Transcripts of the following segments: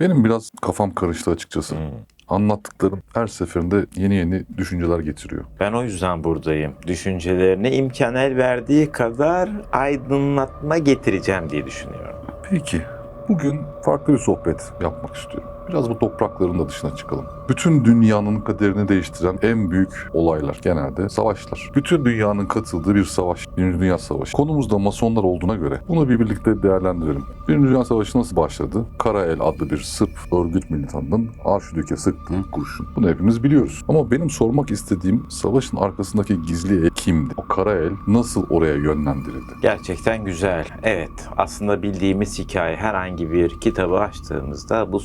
Benim biraz kafam karıştı açıkçası. Hmm. Anlattıklarım her seferinde yeni yeni düşünceler getiriyor. Ben o yüzden buradayım. Düşüncelerine imkan el verdiği kadar aydınlatma getireceğim diye düşünüyorum. Peki, bugün farklı bir sohbet yapmak istiyorum. Biraz bu toprakların da dışına çıkalım. Bütün dünyanın kaderini değiştiren en büyük olaylar genelde savaşlar. Bütün dünyanın katıldığı bir savaş, Birinci Dünya Savaşı. Konumuz da masonlar olduğuna göre bunu bir birlikte değerlendirelim. Birinci Dünya Savaşı nasıl başladı? Karael adlı bir Sırp örgüt militanının Arşidük'e sıktığı kurşun. Bunu hepimiz biliyoruz. Ama benim sormak istediğim savaşın arkasındaki gizli el kimdi? O Karael nasıl oraya yönlendirildi? Gerçekten güzel. Evet, aslında bildiğimiz hikaye herhangi bir kitabı açtığımızda bu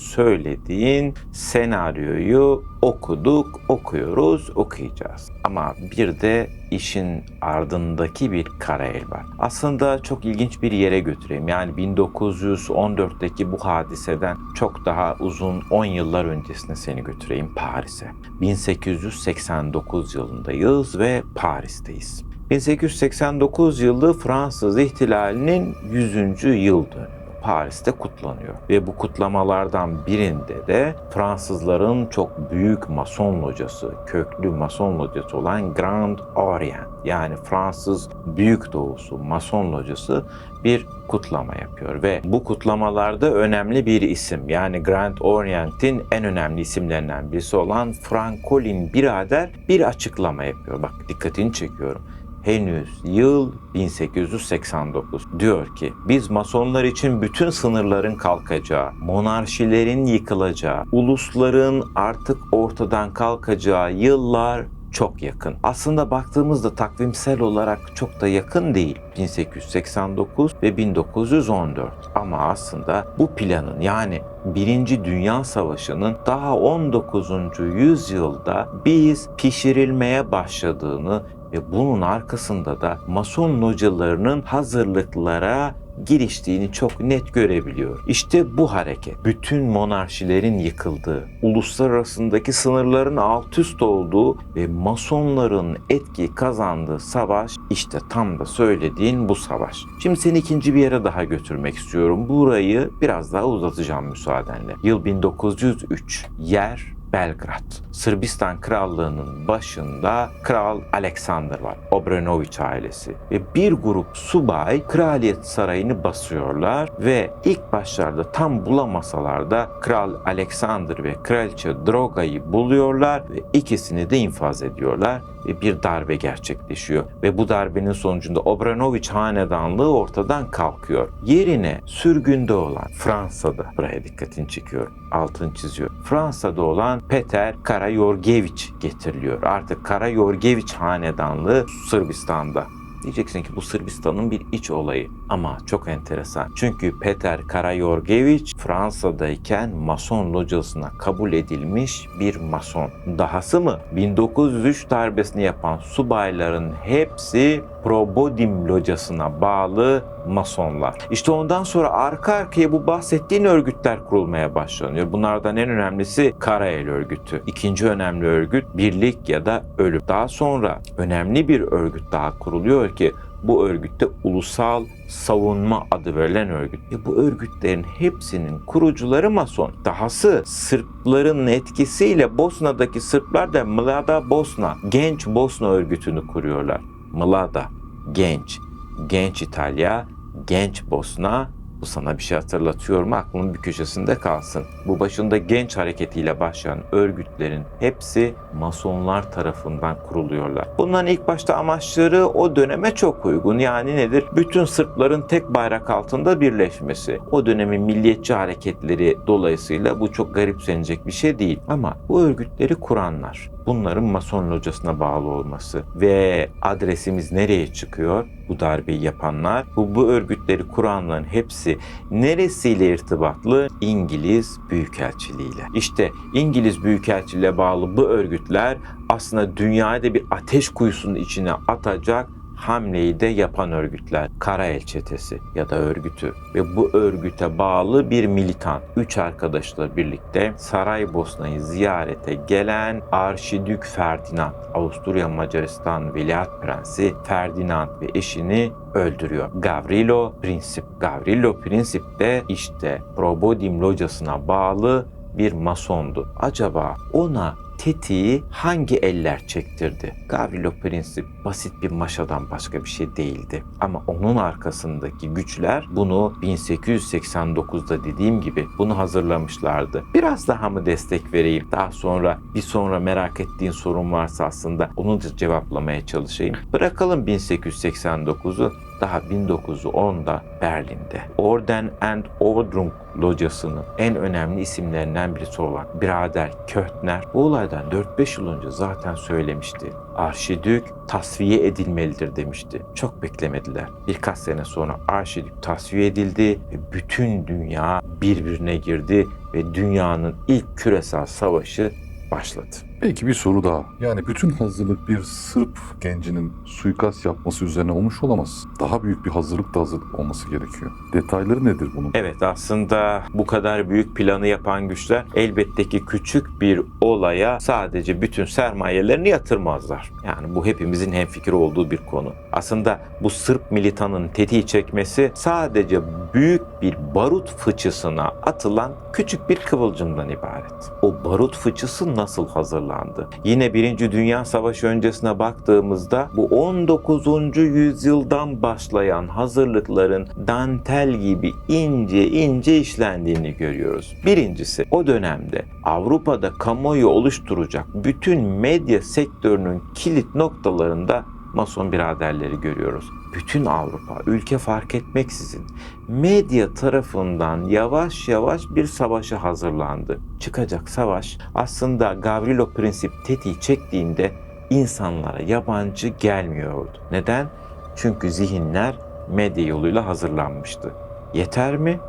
söylediğin senaryoyu okuduk, okuyoruz, okuyacağız. Ama bir de işin ardındaki bir kara el var. Aslında çok ilginç bir yere götüreyim. Yani 1914'teki bu hadiseden çok daha uzun 10 yıllar öncesine seni götüreyim Paris'e. 1889 yılındayız ve Paris'teyiz. 1889 yılı Fransız ihtilalinin 100. yıl dönümü. Paris'te kutlanıyor. Ve bu kutlamalardan birinde de Fransızların çok büyük mason locası, köklü mason locası olan Grand Orient yani Fransız Büyük Doğusu Mason locası bir kutlama yapıyor ve bu kutlamalarda önemli bir isim yani Grand Orient'in en önemli isimlerinden birisi olan Francolin birader bir açıklama yapıyor. Bak dikkatini çekiyorum henüz yıl 1889 diyor ki biz masonlar için bütün sınırların kalkacağı, monarşilerin yıkılacağı, ulusların artık ortadan kalkacağı yıllar çok yakın. Aslında baktığımızda takvimsel olarak çok da yakın değil. 1889 ve 1914. Ama aslında bu planın yani Birinci Dünya Savaşı'nın daha 19. yüzyılda biz pişirilmeye başladığını ve bunun arkasında da Mason localarının hazırlıklara giriştiğini çok net görebiliyor. İşte bu hareket bütün monarşilerin yıkıldığı, uluslar arasındaki sınırların alt üst olduğu ve Masonların etki kazandığı savaş işte tam da söylediğin bu savaş. Şimdi seni ikinci bir yere daha götürmek istiyorum. Burayı biraz daha uzatacağım müsaadenle. Yıl 1903. Yer Belgrad. Sırbistan Krallığı'nın başında Kral Alexander var. Obrenović ailesi. Ve bir grup subay Kraliyet Sarayı'nı basıyorlar ve ilk başlarda tam bulamasalar da Kral Alexander ve Kraliçe Droga'yı buluyorlar ve ikisini de infaz ediyorlar ve bir darbe gerçekleşiyor. Ve bu darbenin sonucunda Obrenović hanedanlığı ortadan kalkıyor. Yerine sürgünde olan Fransa'da, buraya dikkatini çekiyorum, altını çiziyor. Fransa'da olan Peter Karayorgeviç getiriliyor. Artık Karayorgeviç hanedanlığı Sırbistan'da. Diyeceksin ki bu Sırbistan'ın bir iç olayı. Ama çok enteresan. Çünkü Peter Karayorgeviç Fransa'dayken Mason locasına kabul edilmiş bir Mason. Dahası mı? 1903 darbesini yapan subayların hepsi Probodim locasına bağlı Masonlar. İşte ondan sonra arka arkaya bu bahsettiğin örgütler kurulmaya başlanıyor. Bunlardan en önemlisi Karael örgütü. İkinci önemli örgüt Birlik ya da Ölüm. Daha sonra önemli bir örgüt daha kuruluyor ki bu örgütte Ulusal Savunma adı verilen örgüt. E bu örgütlerin hepsinin kurucuları Mason. Dahası Sırpların etkisiyle Bosna'daki Sırplar da Mlada Bosna, Genç Bosna örgütünü kuruyorlar. Mlada, genç, genç İtalya, genç Bosna, bu sana bir şey hatırlatıyor mu? Aklının bir köşesinde kalsın. Bu başında genç hareketiyle başlayan örgütlerin hepsi masonlar tarafından kuruluyorlar. Bunların ilk başta amaçları o döneme çok uygun. Yani nedir? Bütün Sırpların tek bayrak altında birleşmesi. O dönemin milliyetçi hareketleri dolayısıyla bu çok garipsenecek bir şey değil. Ama bu örgütleri kuranlar, bunların mason locasına bağlı olması ve adresimiz nereye çıkıyor? Bu darbeyi yapanlar, bu, bu örgütleri kuranların hepsi neresiyle irtibatlı? İngiliz Büyükelçiliğiyle. İşte İngiliz Büyükelçiliğe bağlı bu örgütler aslında dünyayı da bir ateş kuyusunun içine atacak hamleyi de yapan örgütler. Karael Çetesi ya da örgütü ve bu örgüte bağlı bir militan. Üç arkadaşla birlikte Saraybosna'yı ziyarete gelen Arşidük Ferdinand, Avusturya Macaristan Veliaht Prensi Ferdinand ve eşini öldürüyor. Gavrilo Princip. Gavrilo Princip de işte Probodim locasına bağlı bir masondu. Acaba ona tetiği hangi eller çektirdi? Gavrilo Princip basit bir maşadan başka bir şey değildi. Ama onun arkasındaki güçler bunu 1889'da dediğim gibi bunu hazırlamışlardı. Biraz daha mı destek vereyim? Daha sonra bir sonra merak ettiğin sorun varsa aslında onu da cevaplamaya çalışayım. Bırakalım 1889'u daha 1910'da Berlin'de Orden and Ordnung locasının en önemli isimlerinden birisi olan birader Köhtner bu olaydan 4-5 yıl önce zaten söylemişti. Arşidük tasfiye edilmelidir demişti. Çok beklemediler. Birkaç sene sonra Arşidük tasfiye edildi ve bütün dünya birbirine girdi ve dünyanın ilk küresel savaşı başladı. Peki bir soru daha. Yani bütün hazırlık bir Sırp gencinin suikast yapması üzerine olmuş olamaz. Daha büyük bir hazırlık da hazırlık olması gerekiyor. Detayları nedir bunun? Evet aslında bu kadar büyük planı yapan güçler elbette ki küçük bir olaya sadece bütün sermayelerini yatırmazlar. Yani bu hepimizin hemfikir olduğu bir konu. Aslında bu Sırp militanın tetiği çekmesi sadece büyük bir barut fıçısına atılan küçük bir kıvılcımdan ibaret. O barut fıçısı nasıl hazırlandı? Yine Birinci Dünya Savaşı öncesine baktığımızda bu 19. yüzyıldan başlayan hazırlıkların dantel gibi ince ince işlendiğini görüyoruz. Birincisi o dönemde Avrupa'da kamuoyu oluşturacak bütün medya sektörünün kilit noktalarında Mason biraderleri görüyoruz. Bütün Avrupa, ülke fark etmeksizin medya tarafından yavaş yavaş bir savaşa hazırlandı. Çıkacak savaş aslında Gavrilo Princip tetiği çektiğinde insanlara yabancı gelmiyordu. Neden? Çünkü zihinler medya yoluyla hazırlanmıştı. Yeter mi?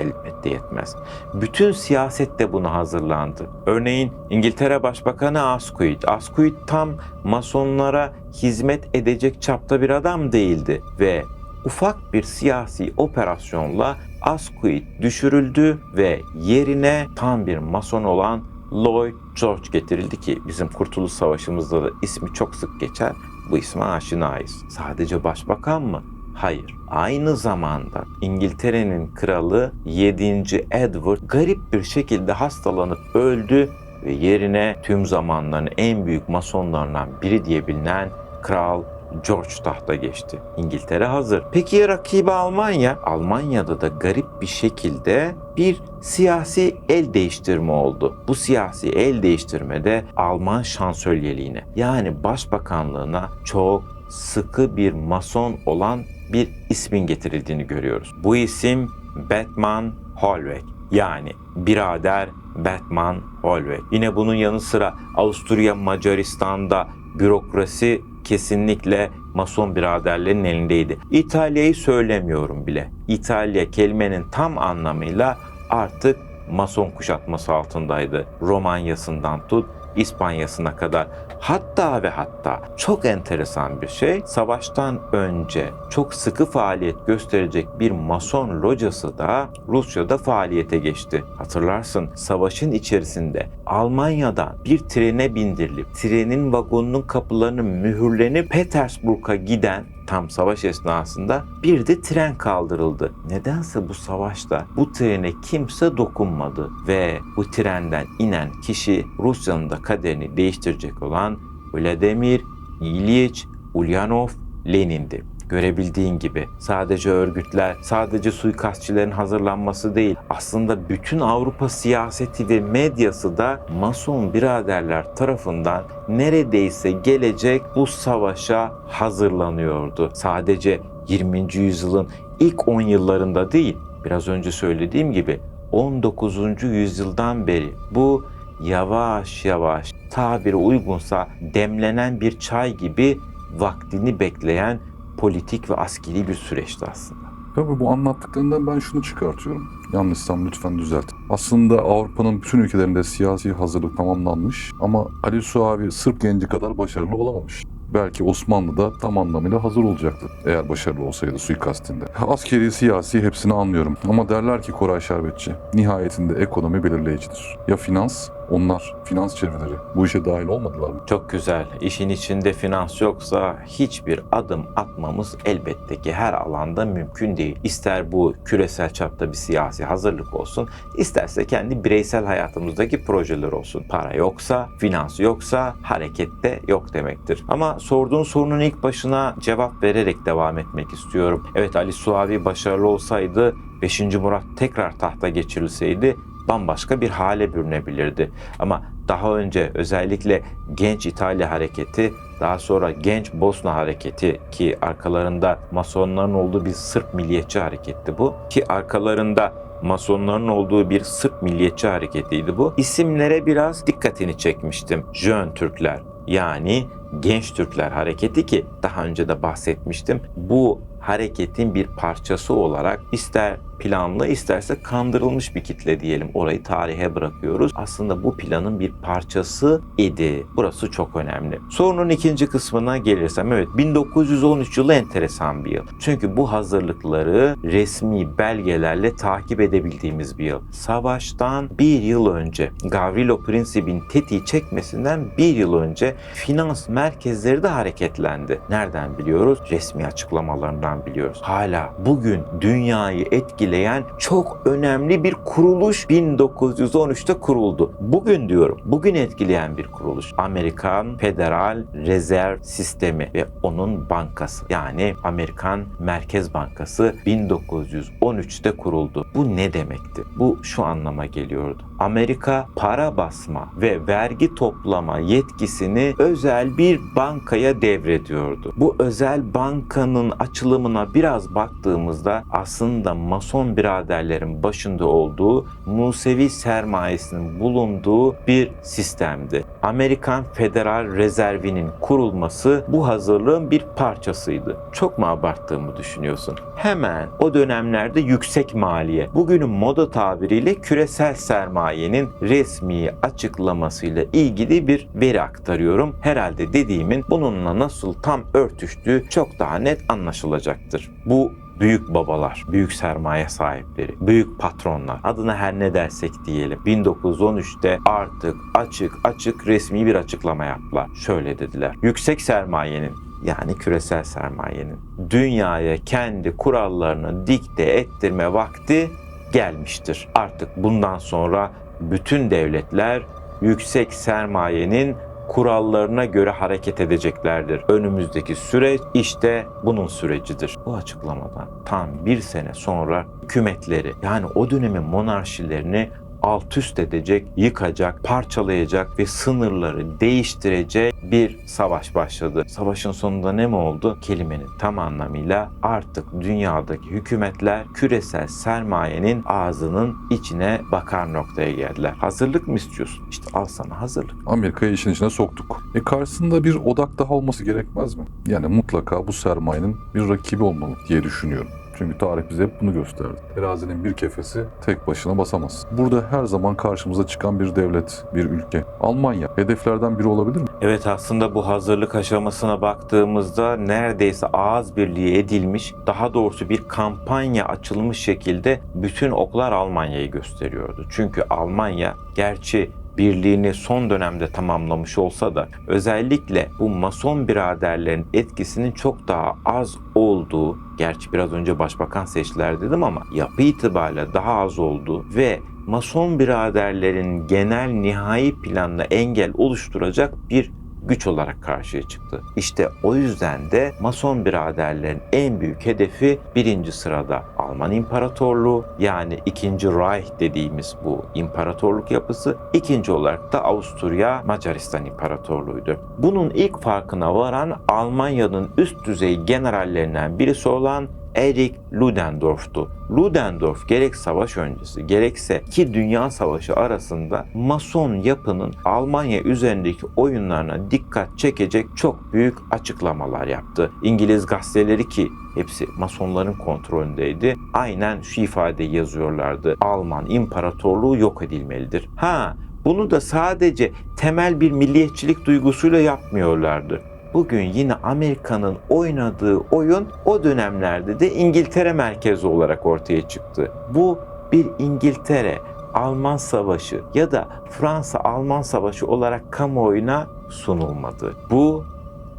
Elbette yetmez. Bütün siyaset de buna hazırlandı. Örneğin İngiltere Başbakanı Asquith. Asquith tam masonlara hizmet edecek çapta bir adam değildi ve ufak bir siyasi operasyonla Asquith düşürüldü ve yerine tam bir mason olan Lloyd George getirildi ki bizim Kurtuluş Savaşımızda da ismi çok sık geçer. Bu isme aşinayız. Sadece başbakan mı? Hayır. Aynı zamanda İngiltere'nin kralı 7. Edward garip bir şekilde hastalanıp öldü ve yerine tüm zamanların en büyük masonlarından biri diye bilinen Kral George tahta geçti. İngiltere hazır. Peki ya rakibi Almanya? Almanya'da da garip bir şekilde bir siyasi el değiştirme oldu. Bu siyasi el değiştirmede Alman şansölyeliğine yani başbakanlığına çok sıkı bir mason olan bir ismin getirildiğini görüyoruz. Bu isim Batman Hollweg yani birader Batman Hollweg. Yine bunun yanı sıra Avusturya Macaristan'da bürokrasi kesinlikle mason biraderlerin elindeydi. İtalya'yı söylemiyorum bile. İtalya kelimenin tam anlamıyla artık mason kuşatması altındaydı. Romanyasından tut İspanya'sına kadar. Hatta ve hatta çok enteresan bir şey, savaştan önce çok sıkı faaliyet gösterecek bir mason locası da Rusya'da faaliyete geçti. Hatırlarsın savaşın içerisinde Almanya'dan bir trene bindirilip trenin vagonunun kapılarının mühürlenip Petersburg'a giden tam savaş esnasında bir de tren kaldırıldı. Nedense bu savaşta bu trene kimse dokunmadı ve bu trenden inen kişi Rusya'nın da kaderini değiştirecek olan Vladimir İlyich Ulyanov Lenin'di. Görebildiğin gibi sadece örgütler, sadece suikastçilerin hazırlanması değil, aslında bütün Avrupa siyaseti ve medyası da Mason biraderler tarafından neredeyse gelecek bu savaşa hazırlanıyordu. Sadece 20. yüzyılın ilk 10 yıllarında değil, biraz önce söylediğim gibi 19. yüzyıldan beri bu yavaş yavaş tabiri uygunsa demlenen bir çay gibi vaktini bekleyen politik ve askeri bir süreçti aslında. Tabii bu anlattıklarından ben şunu çıkartıyorum. Yanlışsam lütfen düzelt. Aslında Avrupa'nın bütün ülkelerinde siyasi hazırlık tamamlanmış ama Ali Suavi Sırp genci kadar başarılı olamamış. belki Osmanlı da tam anlamıyla hazır olacaktı. Eğer başarılı olsaydı suikastinde. Askeri, siyasi hepsini anlıyorum. Ama derler ki Koray Şerbetçi, nihayetinde ekonomi belirleyicidir. Ya finans, onlar finans çevreleri bu işe dahil olmadılar mı? Çok güzel. İşin içinde finans yoksa hiçbir adım atmamız elbette ki her alanda mümkün değil. İster bu küresel çapta bir siyasi hazırlık olsun, isterse kendi bireysel hayatımızdaki projeler olsun. Para yoksa, finans yoksa harekette yok demektir. Ama sorduğun sorunun ilk başına cevap vererek devam etmek istiyorum. Evet Ali Suavi başarılı olsaydı 5. Murat tekrar tahta geçirilseydi bambaşka bir hale bürünebilirdi. Ama daha önce özellikle Genç İtalya Hareketi, daha sonra Genç Bosna Hareketi ki arkalarında Masonların olduğu bir Sırp milliyetçi hareketti bu. Ki arkalarında Masonların olduğu bir Sırp milliyetçi hareketiydi bu. İsimlere biraz dikkatini çekmiştim. Jön Türkler yani Genç Türkler Hareketi ki daha önce de bahsetmiştim. Bu hareketin bir parçası olarak ister planlı isterse kandırılmış bir kitle diyelim. Orayı tarihe bırakıyoruz. Aslında bu planın bir parçası idi. Burası çok önemli. Sorunun ikinci kısmına gelirsem evet 1913 yılı enteresan bir yıl. Çünkü bu hazırlıkları resmi belgelerle takip edebildiğimiz bir yıl. Savaştan bir yıl önce Gavrilo Princip'in tetiği çekmesinden bir yıl önce finans merkezleri de hareketlendi. Nereden biliyoruz? Resmi açıklamalarından biliyoruz. Hala bugün dünyayı etkileyen çok önemli bir kuruluş 1913'te kuruldu. Bugün diyorum, bugün etkileyen bir kuruluş. Amerikan Federal Rezerv Sistemi ve onun bankası. Yani Amerikan Merkez Bankası 1913'te kuruldu. Bu ne demekti? Bu şu anlama geliyordu. Amerika para basma ve vergi toplama yetkisini özel bir bankaya devrediyordu. Bu özel bankanın açılımına biraz baktığımızda aslında Mason biraderlerin başında olduğu Musevi sermayesinin bulunduğu bir sistemdi. Amerikan Federal Rezervi'nin kurulması bu hazırlığın bir parçasıydı. Çok mu abarttığımı düşünüyorsun? Hemen o dönemlerde yüksek maliye, bugünün moda tabiriyle küresel sermayenin resmi açıklamasıyla ilgili bir veri aktarıyorum. Herhalde dediğimin bununla nasıl tam örtüştüğü çok daha net anlaşılacaktır. Bu büyük babalar, büyük sermaye sahipleri, büyük patronlar adına her ne dersek diyelim 1913'te artık açık açık resmi bir açıklama yaptılar. Şöyle dediler. Yüksek sermayenin yani küresel sermayenin dünyaya kendi kurallarını dikte ettirme vakti gelmiştir. Artık bundan sonra bütün devletler yüksek sermayenin kurallarına göre hareket edeceklerdir. Önümüzdeki süreç işte bunun sürecidir. Bu açıklamadan tam bir sene sonra hükümetleri yani o dönemin monarşilerini alt üst edecek, yıkacak, parçalayacak ve sınırları değiştirecek bir savaş başladı. Savaşın sonunda ne mi oldu? Kelimenin tam anlamıyla artık dünyadaki hükümetler küresel sermayenin ağzının içine bakar noktaya geldiler. Hazırlık mı istiyorsun? İşte al sana hazırlık. Amerika'yı işin içine soktuk. E karşısında bir odak daha olması gerekmez mi? Yani mutlaka bu sermayenin bir rakibi olmalı diye düşünüyorum. Çünkü tarih bize hep bunu gösterdi. Terazinin bir kefesi tek başına basamaz. Burada her zaman karşımıza çıkan bir devlet, bir ülke. Almanya hedeflerden biri olabilir mi? Evet aslında bu hazırlık aşamasına baktığımızda neredeyse ağız birliği edilmiş, daha doğrusu bir kampanya açılmış şekilde bütün oklar Almanya'yı gösteriyordu. Çünkü Almanya gerçi birliğini son dönemde tamamlamış olsa da özellikle bu mason biraderlerin etkisinin çok daha az olduğu, gerçi biraz önce başbakan seçtiler dedim ama yapı itibariyle daha az olduğu ve mason biraderlerin genel nihai planına engel oluşturacak bir güç olarak karşıya çıktı. İşte o yüzden de Mason biraderlerin en büyük hedefi birinci sırada Alman İmparatorluğu yani ikinci Reich dediğimiz bu imparatorluk yapısı. ikinci olarak da Avusturya Macaristan İmparatorluğu'ydu. Bunun ilk farkına varan Almanya'nın üst düzey generallerinden birisi olan Erich Ludendorff'tu. Ludendorff gerek savaş öncesi gerekse ki Dünya Savaşı arasında Mason yapının Almanya üzerindeki oyunlarına dikkat çekecek çok büyük açıklamalar yaptı. İngiliz gazeteleri ki hepsi Masonların kontrolündeydi. Aynen şu ifadeyi yazıyorlardı. Alman İmparatorluğu yok edilmelidir. Ha bunu da sadece temel bir milliyetçilik duygusuyla yapmıyorlardı. Bugün yine Amerika'nın oynadığı oyun o dönemlerde de İngiltere merkezi olarak ortaya çıktı. Bu bir İngiltere Alman Savaşı ya da Fransa Alman Savaşı olarak kamuoyuna sunulmadı. Bu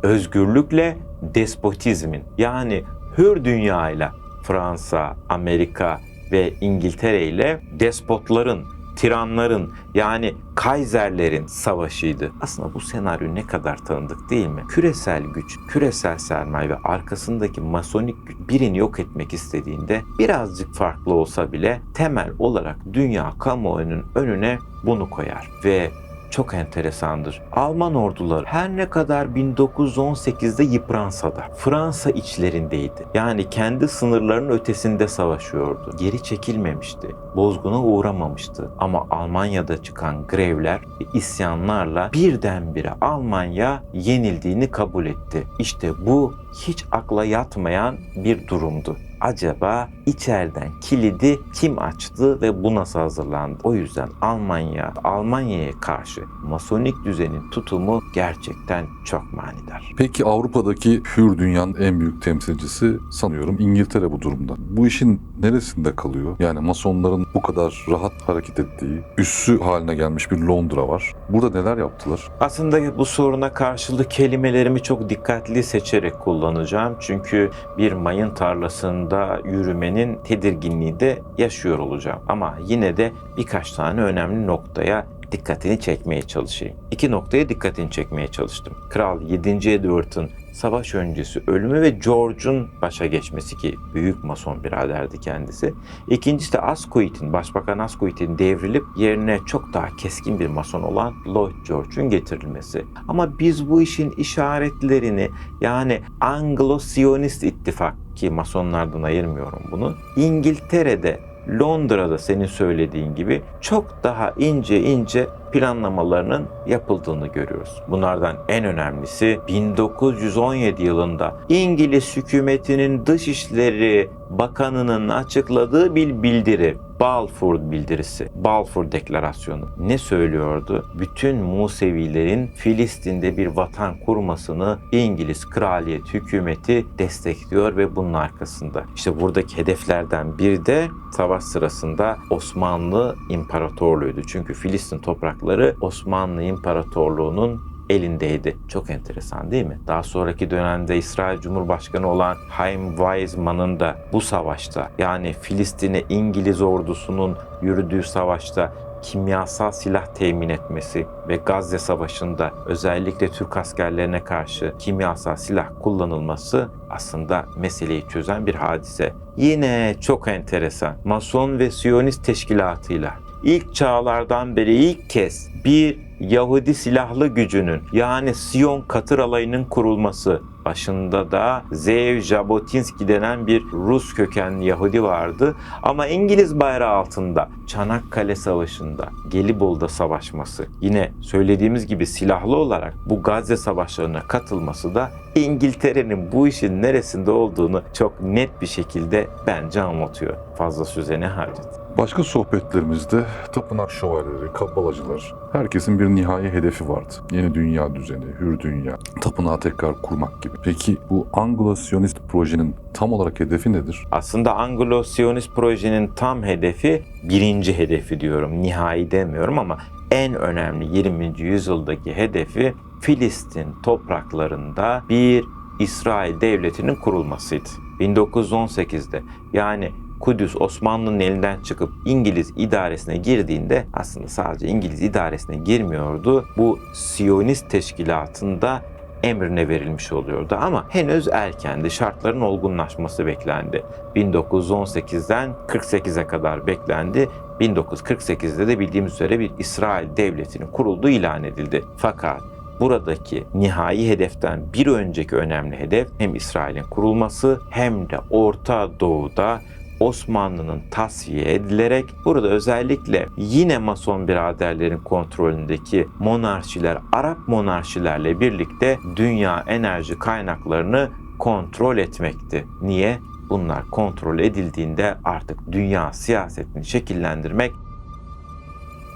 özgürlükle despotizmin yani hür dünyayla Fransa, Amerika ve İngiltere ile despotların, tiranların yani Kaiserlerin savaşıydı. Aslında bu senaryo ne kadar tanıdık değil mi? Küresel güç, küresel sermaye ve arkasındaki masonik güç birini yok etmek istediğinde birazcık farklı olsa bile temel olarak dünya kamuoyunun önüne bunu koyar ve çok enteresandır. Alman orduları her ne kadar 1918'de yıpransa da Fransa içlerindeydi. Yani kendi sınırlarının ötesinde savaşıyordu. Geri çekilmemişti. Bozguna uğramamıştı. Ama Almanya'da çıkan grevler isyanlarla birdenbire Almanya yenildiğini kabul etti. İşte bu hiç akla yatmayan bir durumdu acaba içeriden kilidi kim açtı ve bu nasıl hazırlandı? O yüzden Almanya, Almanya'ya karşı masonik düzenin tutumu gerçekten çok manidar. Peki Avrupa'daki hür dünyanın en büyük temsilcisi sanıyorum İngiltere bu durumda. Bu işin neresinde kalıyor? Yani masonların bu kadar rahat hareket ettiği, üssü haline gelmiş bir Londra var. Burada neler yaptılar? Aslında bu soruna karşılık kelimelerimi çok dikkatli seçerek kullanacağım. Çünkü bir mayın tarlasında yürümenin tedirginliği de yaşıyor olacağım. Ama yine de birkaç tane önemli noktaya dikkatini çekmeye çalışayım. İki noktaya dikkatini çekmeye çalıştım. Kral 7. Edward'ın savaş öncesi ölümü ve George'un başa geçmesi ki büyük mason biraderdi kendisi. İkincisi de Asquith'in, Başbakan Asquith'in devrilip yerine çok daha keskin bir mason olan Lloyd George'un getirilmesi. Ama biz bu işin işaretlerini yani Anglo-Siyonist ittifak ki masonlardan ayırmıyorum bunu. İngiltere'de Londra'da senin söylediğin gibi çok daha ince ince planlamalarının yapıldığını görüyoruz. Bunlardan en önemlisi 1917 yılında İngiliz hükümetinin Dışişleri Bakanı'nın açıkladığı bir bildiri. Balfour bildirisi, Balfour Deklarasyonu ne söylüyordu? Bütün Musevilerin Filistin'de bir vatan kurmasını İngiliz kraliyet hükümeti destekliyor ve bunun arkasında. İşte buradaki hedeflerden biri de savaş sırasında Osmanlı İmparatorluğu'ydu. Çünkü Filistin toprakları Osmanlı İmparatorluğu'nun elindeydi. Çok enteresan değil mi? Daha sonraki dönemde İsrail Cumhurbaşkanı olan Chaim Weizmann'ın da bu savaşta yani Filistin'e İngiliz ordusunun yürüdüğü savaşta kimyasal silah temin etmesi ve Gazze Savaşı'nda özellikle Türk askerlerine karşı kimyasal silah kullanılması aslında meseleyi çözen bir hadise. Yine çok enteresan. Mason ve Siyonist teşkilatıyla ilk çağlardan beri ilk kez bir Yahudi silahlı gücünün yani Siyon Katır Alayı'nın kurulması başında da Zev Jabotinsky denen bir Rus kökenli Yahudi vardı. Ama İngiliz bayrağı altında Çanakkale Savaşı'nda, Gelibolu'da savaşması, yine söylediğimiz gibi silahlı olarak bu Gazze savaşlarına katılması da İngiltere'nin bu işin neresinde olduğunu çok net bir şekilde bence anlatıyor. Fazla söze ne hacet. Başka sohbetlerimizde tapınak şövalyeleri, kabbalacılar, herkesin bir nihai hedefi vardı. Yeni dünya düzeni, hür dünya, tapınağı tekrar kurmak gibi. Peki bu Anglo-Siyonist projenin tam olarak hedefi nedir? Aslında Anglo-Siyonist projenin tam hedefi, birinci hedefi diyorum, nihai demiyorum ama en önemli 20. yüzyıldaki hedefi Filistin topraklarında bir İsrail devletinin kurulmasıydı. 1918'de yani Kudüs Osmanlı'nın elinden çıkıp İngiliz idaresine girdiğinde aslında sadece İngiliz idaresine girmiyordu. Bu Siyonist teşkilatında emrine verilmiş oluyordu ama henüz erkendi. Şartların olgunlaşması beklendi. 1918'den 48'e kadar beklendi. 1948'de de bildiğimiz üzere bir İsrail devletinin kurulduğu ilan edildi. Fakat buradaki nihai hedeften bir önceki önemli hedef hem İsrail'in kurulması hem de Orta Doğu'da Osmanlı'nın tasfiye edilerek burada özellikle yine Mason biraderlerin kontrolündeki monarşiler Arap monarşilerle birlikte dünya enerji kaynaklarını kontrol etmekti. Niye? Bunlar kontrol edildiğinde artık dünya siyasetini şekillendirmek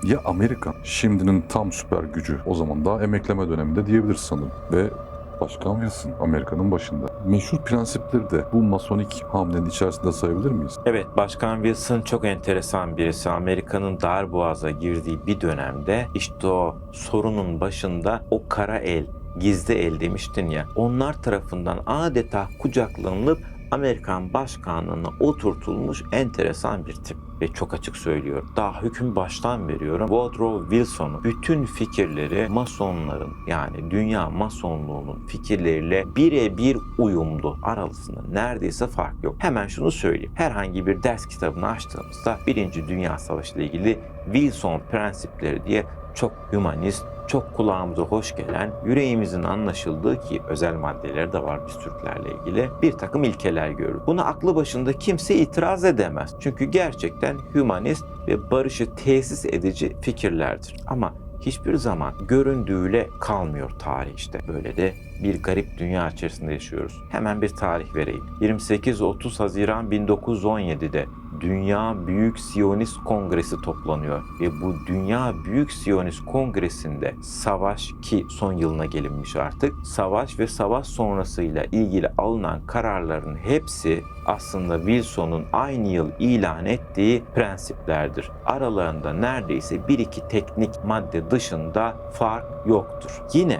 Ya Amerika, şimdinin tam süper gücü o zaman daha emekleme döneminde diyebiliriz sanırım. Ve Başkan Wilson Amerika'nın başında. Meşhur prensipleri de bu masonik hamlenin içerisinde sayabilir miyiz? Evet, Başkan Wilson çok enteresan birisi. Amerika'nın dar boğaza girdiği bir dönemde işte o sorunun başında o kara el, gizli el demiştin ya. Onlar tarafından adeta kucaklanılıp Amerikan başkanlığına oturtulmuş enteresan bir tip ve çok açık söylüyorum. Daha hüküm baştan veriyorum. Woodrow Wilson'un bütün fikirleri masonların yani dünya masonluğunun fikirleriyle birebir uyumlu. Arasında neredeyse fark yok. Hemen şunu söyleyeyim. Herhangi bir ders kitabını açtığımızda Birinci Dünya Savaşı ile ilgili Wilson prensipleri diye çok hümanist, çok kulağımıza hoş gelen, yüreğimizin anlaşıldığı ki özel maddeleri de var biz Türklerle ilgili bir takım ilkeler görür. Buna aklı başında kimse itiraz edemez. Çünkü gerçekten hümanist ve barışı tesis edici fikirlerdir. Ama hiçbir zaman göründüğüyle kalmıyor tarih işte. Böyle de bir garip dünya içerisinde yaşıyoruz. Hemen bir tarih vereyim. 28-30 Haziran 1917'de Dünya Büyük Siyonist Kongresi toplanıyor ve bu Dünya Büyük Siyonist Kongresi'nde savaş ki son yılına gelinmiş artık savaş ve savaş sonrasıyla ilgili alınan kararların hepsi aslında Wilson'un aynı yıl ilan ettiği prensiplerdir. Aralarında neredeyse bir iki teknik madde dışında fark yoktur. Yine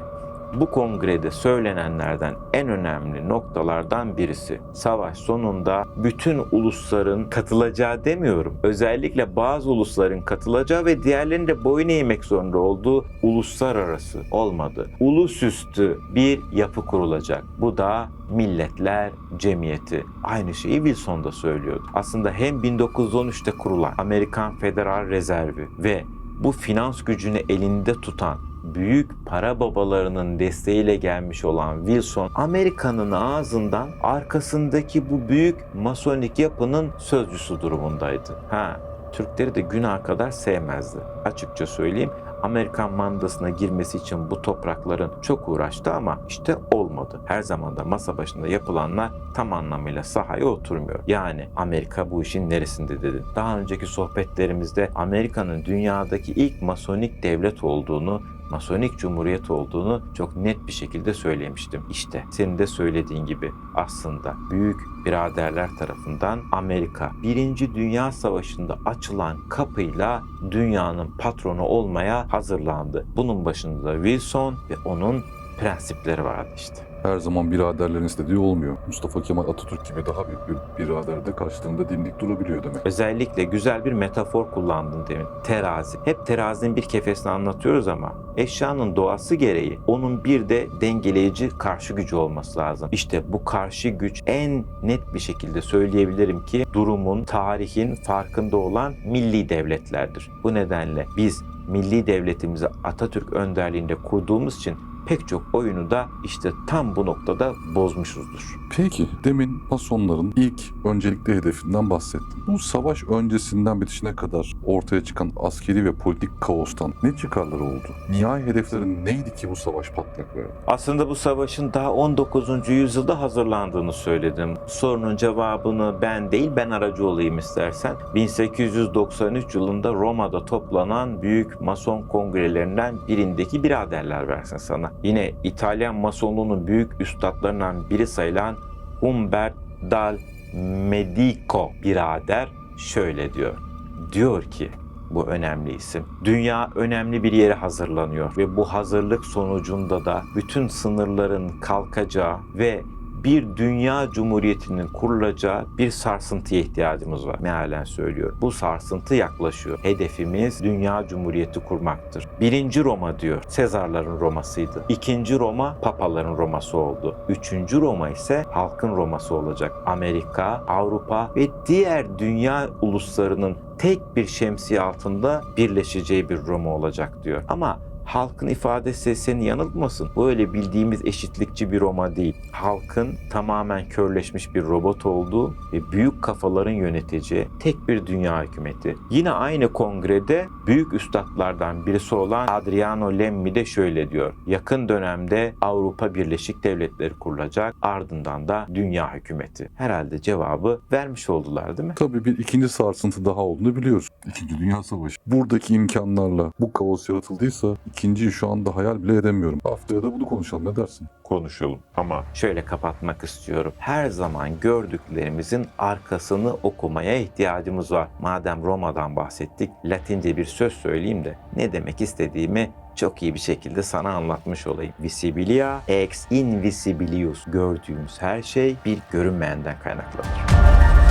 bu kongrede söylenenlerden en önemli noktalardan birisi. Savaş sonunda bütün ulusların katılacağı demiyorum. Özellikle bazı ulusların katılacağı ve diğerlerinin de boyun eğmek zorunda olduğu uluslararası olmadı. Ulusüstü bir yapı kurulacak. Bu da Milletler Cemiyeti. Aynı şeyi Wilson da söylüyordu. Aslında hem 1913'te kurulan Amerikan Federal Rezervi ve bu finans gücünü elinde tutan büyük para babalarının desteğiyle gelmiş olan Wilson, Amerika'nın ağzından arkasındaki bu büyük masonik yapının sözcüsü durumundaydı. Ha, Türkleri de günah kadar sevmezdi. Açıkça söyleyeyim. Amerikan mandasına girmesi için bu toprakların çok uğraştı ama işte olmadı. Her zaman da masa başında yapılanlar tam anlamıyla sahaya oturmuyor. Yani Amerika bu işin neresinde dedi. Daha önceki sohbetlerimizde Amerika'nın dünyadaki ilk masonik devlet olduğunu Masonik Cumhuriyet olduğunu çok net bir şekilde söylemiştim. İşte senin de söylediğin gibi aslında büyük biraderler tarafından Amerika Birinci Dünya Savaşı'nda açılan kapıyla dünyanın patronu olmaya hazırlandı. Bunun başında Wilson ve onun prensipleri vardı işte. Her zaman biraderlerin istediği olmuyor. Mustafa Kemal Atatürk gibi daha büyük bir birader de karşılığında dimdik durabiliyor demek. Özellikle güzel bir metafor kullandın demin. Terazi. Hep terazinin bir kefesini anlatıyoruz ama eşyanın doğası gereği onun bir de dengeleyici karşı gücü olması lazım. İşte bu karşı güç en net bir şekilde söyleyebilirim ki durumun, tarihin farkında olan milli devletlerdir. Bu nedenle biz milli devletimizi Atatürk önderliğinde kurduğumuz için pek çok oyunu da işte tam bu noktada bozmuşuzdur. Peki, demin Masonların ilk öncelikli hedefinden bahsettim. Bu savaş öncesinden bitişine kadar ortaya çıkan askeri ve politik kaostan ne çıkarları oldu? Nihai hedefleri neydi ki bu savaş patlak verdi? Aslında bu savaşın daha 19. yüzyılda hazırlandığını söyledim. Sorunun cevabını ben değil ben aracı olayım istersen. 1893 yılında Roma'da toplanan büyük mason kongrelerinden birindeki biraderler versin sana. Yine İtalyan masonluğunun büyük üstadlarından biri sayılan Humbert dal Medico birader şöyle diyor. Diyor ki bu önemli isim. Dünya önemli bir yere hazırlanıyor ve bu hazırlık sonucunda da bütün sınırların kalkacağı ve bir dünya cumhuriyetinin kurulacağı bir sarsıntıya ihtiyacımız var. Mealen söylüyor. Bu sarsıntı yaklaşıyor. Hedefimiz dünya cumhuriyeti kurmaktır. Birinci Roma diyor. Sezarların Roma'sıydı. İkinci Roma papaların Roma'sı oldu. Üçüncü Roma ise halkın Roma'sı olacak. Amerika, Avrupa ve diğer dünya uluslarının tek bir şemsiye altında birleşeceği bir Roma olacak diyor. Ama halkın ifadesi seni yanıltmasın. Bu öyle bildiğimiz eşitlikçi bir Roma değil. Halkın tamamen körleşmiş bir robot olduğu ve büyük kafaların yöneteceği tek bir dünya hükümeti. Yine aynı kongrede büyük üstadlardan birisi olan Adriano Lemmi de şöyle diyor. Yakın dönemde Avrupa Birleşik Devletleri kurulacak ardından da dünya hükümeti. Herhalde cevabı vermiş oldular değil mi? Tabii bir ikinci sarsıntı daha olduğunu biliyoruz. İkinci Dünya Savaşı. Buradaki imkanlarla bu kaos yaratıldıysa ikinciyi şu anda hayal bile edemiyorum. Haftaya da bunu konuşalım ne dersin? Konuşalım ama Şöyle kapatmak istiyorum. Her zaman gördüklerimizin arkasını okumaya ihtiyacımız var. Madem Roma'dan bahsettik, Latince bir söz söyleyeyim de ne demek istediğimi çok iyi bir şekilde sana anlatmış olayım. Visibilia ex invisibilius. Gördüğümüz her şey bir görünmeyenden kaynaklanır.